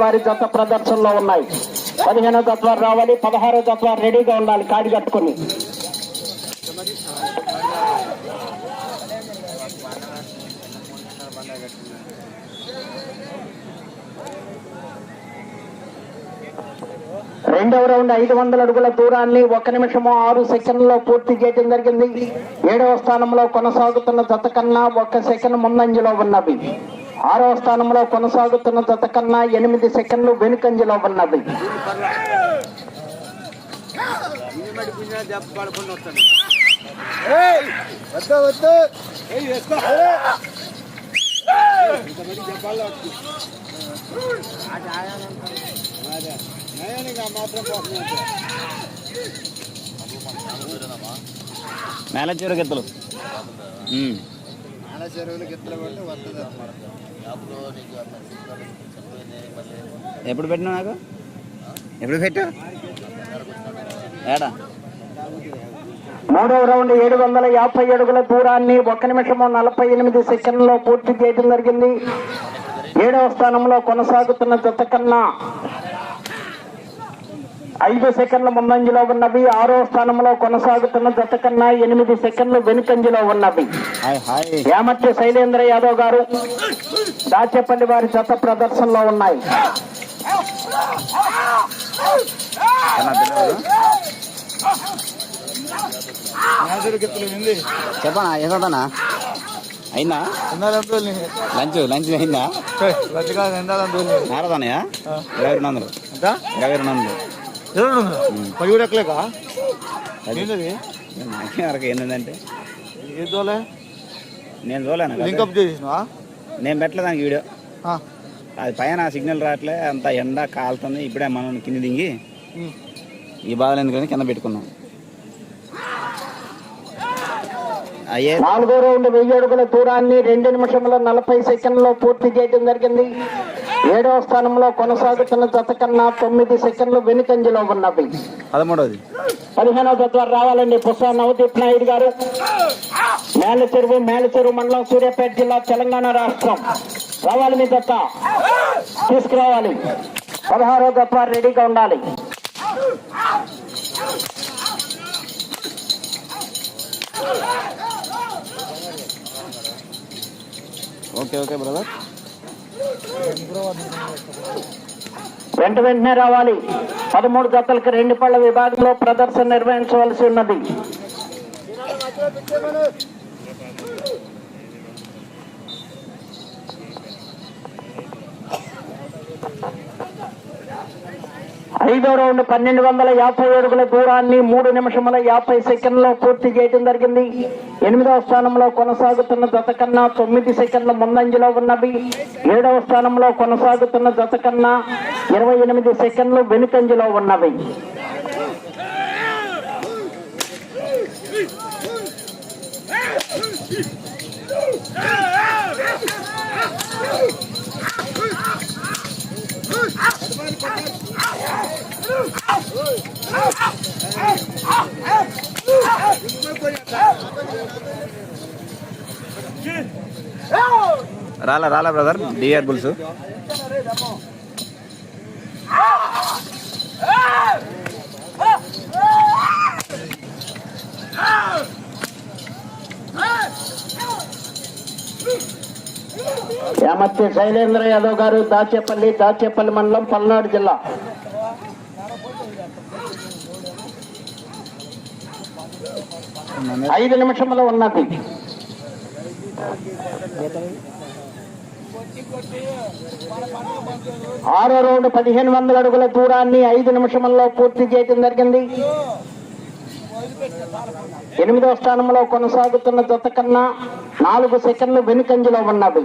వారి జత ప్రదర్శనలో ఉన్నాయి. పదిహేనో తత్వాలు రావాలి పదహారో తత్వాలు రెడీగా ఉండాలి కాడి కట్టుకుని. రెండవ రౌండ్ ఐదు వందల అడుగుల దూరాన్ని ఒక నిమిషము ఆరు సెకండ్లో పూర్తి చేయడం జరిగింది. ఏడవ స్థానంలో కొనసాగుతున్న జత కన్నా ఒక సెకండ్ ముందంజలో ఉన్నవి. ఆరవ స్థానంలో కొనసాగుతున్న జత కన్నా ఎనిమిది సెకండ్లు వెనుకంజలో ఉన్నవి మేళ చెరువు గెత్తలు ఉమ్. ఎప్పుడు పెట్టినావు నాకు? ఎప్పుడు పెట్టావు? ఏడా? మూడవ రౌండ్ ఏడు వందల యాభై అడుగుల దూరాన్ని ఒక నిమిషము నలభై ఎనిమిది సెకండ్లో పూర్తి చేయడం జరిగింది. ఏడవ స్థానంలో కొనసాగుతున్న జత కన్నా ఐదు సెకండ్ల ముందంజలో ఉన్నవి. ఆరో స్థానంలో కొనసాగుతున్న జత కన్నా ఎనిమిది సెకండ్లు వెనుకంజలో ఉన్నవి. యామట్టి శైలేంద్ర యాదవ్ గారు దాచేపల్లి వారి జత ప్రదర్శనలో ఉన్నాయి. చెప్పనా ఏదోనా అయిందా? లంచ్ లంచ్ అయిందా? నారదానయ్యా ఇరవై రెండు వందలు. ఇరవై రెండు వందలు. పది కూడా ఎక్కలేక అది. ఏంటది నాకే వరకు ఏంటంటే ఏ దోలే నేను చూడలేను. లింకప్ చేసినావా నేను పెట్టలే దానికి వీడియో. ఆ, అది పైన సిగ్నల్ రావట్లే అంత ఎండ కాలుతుంది ఇప్పుడే మనం కింద దిగి. ఈ బాధలు ఎందుకని కింద పెట్టుకున్నాం. అయ్యే. నాలుగో రౌండ్ వెయ్యి అడుగుల దూరాన్ని రెండు నిమిషముల నలభై సెకండ్లో పూర్తి చేయడం జరిగింది. ఏడవ స్థానంలో కొనసాగుతున్న జత కన్నా తొమ్మిది సెకండ్లు వెనుకంజలో ఉన్నవి. పదమూడవది పదిహేనవ జత రావాలండి. పుష్ప నవదీప్ నాయుడు గారు. మేల చెరువు మేల చెరువు మండలం సూర్యాపేట జిల్లా తెలంగాణ రాష్ట్రం. రావాలి మీ జత. తీసుకురావాలి. పదహారో జత రెడీగా ఉండాలి. Okay okay brother. వెంట వెంటనే రావాలి. పదమూడు జతలకు రెండు పళ్ళ విభాగంలో ప్రదర్శన నిర్వహించవలసి ఉన్నది. ఐదో రౌండ్ పన్నెండు వందల యాభై అడుగుల దూరాన్ని మూడు నిమిషముల యాభై సెకండ్లో పూర్తి చేయడం జరిగింది. ఎనిమిదవ స్థానంలో కొనసాగుతున్న జత కన్నా తొమ్మిది సెకండ్ల ముందంజలో ఉన్నవి. ఏడవ స్థానంలో కొనసాగుతున్న జత కన్నా ఇరవై ఎనిమిది సెకండ్లు వెనుకంజలో ఉన్నవి. రాలా రాలా బ్రదర్ డిఆర్ బుల్స్ యామత్తి శైలేంద్ర యాదవ్ గారు దాచేపల్లి దాచేపల్లి మండలం పల్నాడు జిల్లా. ఐదు నిమిషంలో ఉన్నది. ఆరో రోడ్డు పదిహేను వందల అడుగుల దూరాన్ని ఐదు నిమిషంలో పూర్తి చేయడం జరిగింది. ఎనిమిదో స్థానంలో కొనసాగుతున్న జత కన్నా నాలుగు సెకండ్లు వెనుకంజలో ఉన్నది.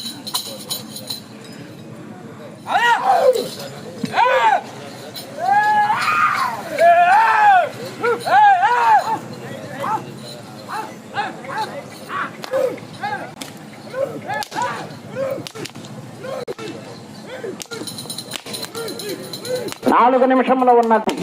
నాలుగు నిమిషంలో ఉన్నది.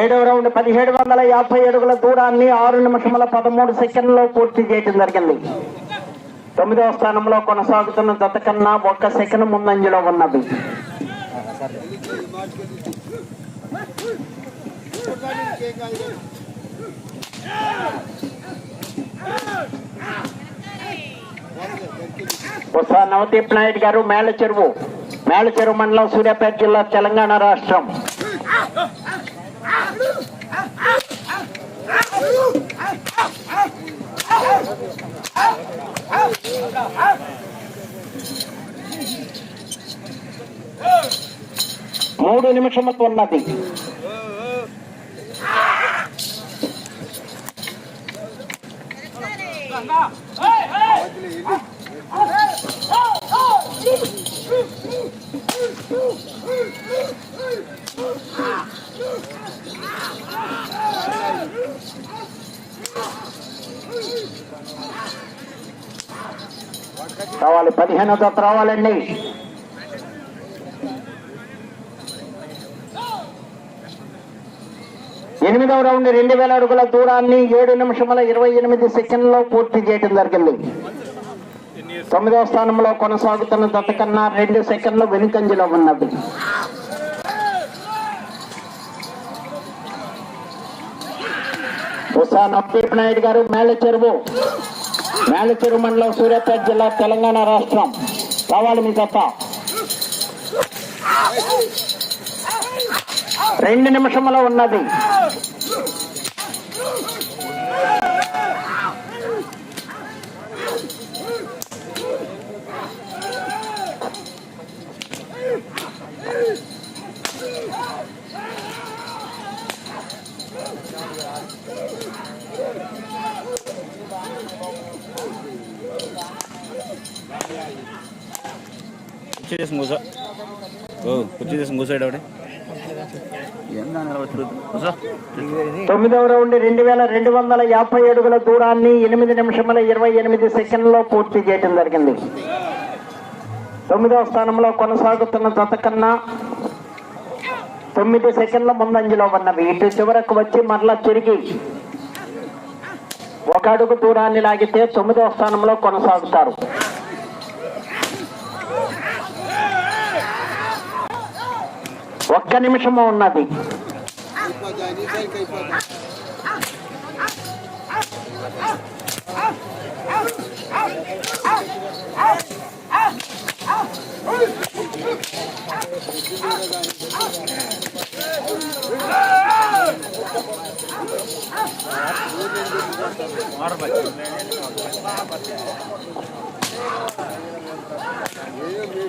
ఏడవ రౌండ్ పదిహేడు వందల యాభై అడుగుల దూరాన్ని ఆరు నిమిషముల పదమూడు సెకండ్లో పూర్తి చేయడం జరిగింది. తొమ్మిదవ స్థానంలో కొనసాగుతున్న జత కన్నా ఒక్క సెకండ్ ముందంజలో ఉన్నది. బొత్స నవదీప్ నాయుడు గారు మేళ చెరువు. మేళ చెరువు మండలం సూర్యాపేట జిల్లా తెలంగాణ రాష్ట్రం. మూడు నిమిషములు ఉన్నది. రావాలి పదిహేను జత రావాలండి. ఎనిమిదవ రౌండ్ రెండు వేల అడుగుల దూరాన్ని ఏడు నిమిషముల ఇరవై ఎనిమిది సెకండ్లో పూర్తి చేయడం జరిగింది. తొమ్మిదవ స్థానంలో కొనసాగుతున్న జత కన్నా రెండు సెకండ్లు వెనుకంజలో ఉన్నది. ఉషా నాయుడు గారు మేళ చెరువు. మేళ చెరువు మండలం సూర్యాపేట జిల్లా తెలంగాణ రాష్ట్రం. కావాలి మీ తప్ప రెండు నిమిషంలో ఉన్నది. కుర్చీ ఓ కుర్చీ తొమ్మిదవ రౌండ్ రెండు వేల రెండు వందల యాభై అడుగుల దూరాన్ని ఎనిమిది నిమిషముల ఇరవై ఎనిమిది సెకండ్లో పూర్తి చేయడం జరిగింది. తొమ్మిదవ స్థానంలో కొనసాగుతున్న జత కన్నా తొమ్మిది సెకండ్ల ముందంజలో ఉన్నవి. ఇటు చివరకు వచ్చి మరలా తిరిగి ఒక అడుగు దూరాన్ని లాగితే తొమ్మిదవ స్థానంలో కొనసాగుతారు. ఒక్క నిమిషము ఉన్నది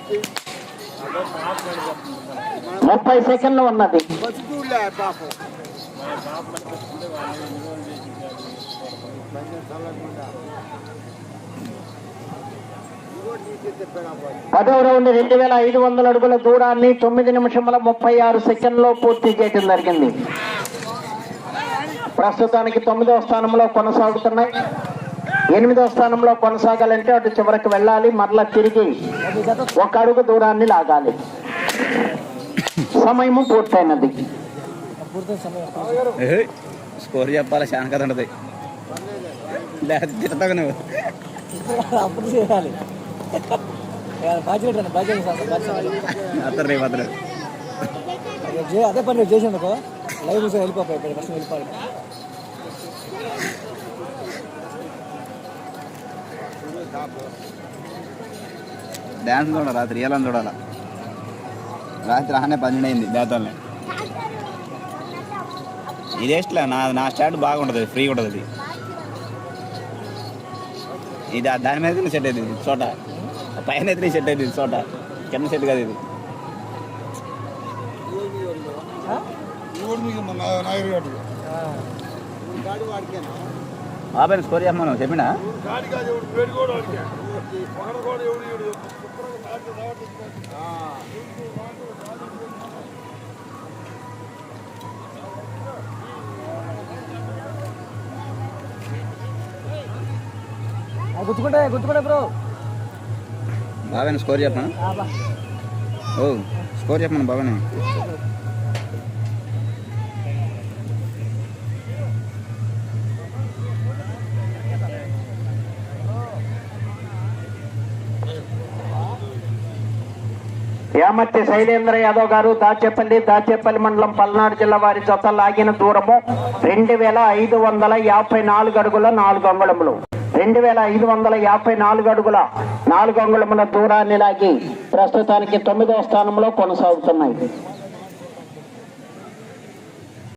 Thank you. ముప్పై సెకండ్లు ఉన్నది. పదవ రౌండ్ రెండు వేల ఐదు వందల అడుగుల దూరాన్ని తొమ్మిది నిమిషముల ముప్పై ఆరు సెకండ్లో పూర్తి చేయడం జరిగింది. ప్రస్తుతానికి తొమ్మిదవ స్థానంలో కొనసాగుతున్నాయి. ఎనిమిదవ స్థానంలో కొనసాగాలంటే అటు చివరికి వెళ్ళాలి మరలా తిరిగి ఒక అడుగు దూరాన్ని లాగాలి. సమయము పూర్తయినది. ఏయ్, స్కోర్ చెప్పాలి? చాలా కథ ఉంటుంది. లేకపోతే తిడతావు నువ్వు. అప్పుడు చేయాలి. బాధ్యత బాధ్యత అతను రేపు అతను అదే పని చేసేందుకో లైవ్ చూసి వెళ్ళిపోతాయి ఇక్కడ ఫస్ట్ వెళ్ళిపోవాలి. డ్యాన్స్ చూడాలి రాత్రి రియల్ చూడాలి? రాత్రి ఆనే పన్నెండు అయింది దేవతల్ని ఇది నా నా స్టార్ట్ బాగుంటుంది ఫ్రీ ఉంటుంది ఇది. ఇది ఆ- దాని మీద సెట్ అయింది ఇది చోట. పైన అయితే సెట్ అయింది ఇది చోట. కింద సెట్ కాదు ఇది. ఆపైన స్కోర్ నువ్వు చెప్పినా? గుర్తుకుంటా గుర్తుకుంటా బ్రో. బాగా స్కోర్ చెప్పను ఓ స్కోర్ చెప్పను బాగానే. యామర్తి శైలేంద్ర యాదవ్ గారు దాచేపల్లి దాచేపల్లి మండలం పల్నాడు జిల్లా వారి జత లాగిన దూరము రెండు వేల ఐదు వందల యాభై నాలుగు అడుగుల నాలుగు అంగుళములు. రెండు వేల ఐదు వందల యాభై నాలుగు అడుగుల నాలుగు అంగుళముల దూరాన్ని లాగి ప్రస్తుతానికి తొమ్మిదవ స్థానంలో కొనసాగుతున్నాయి.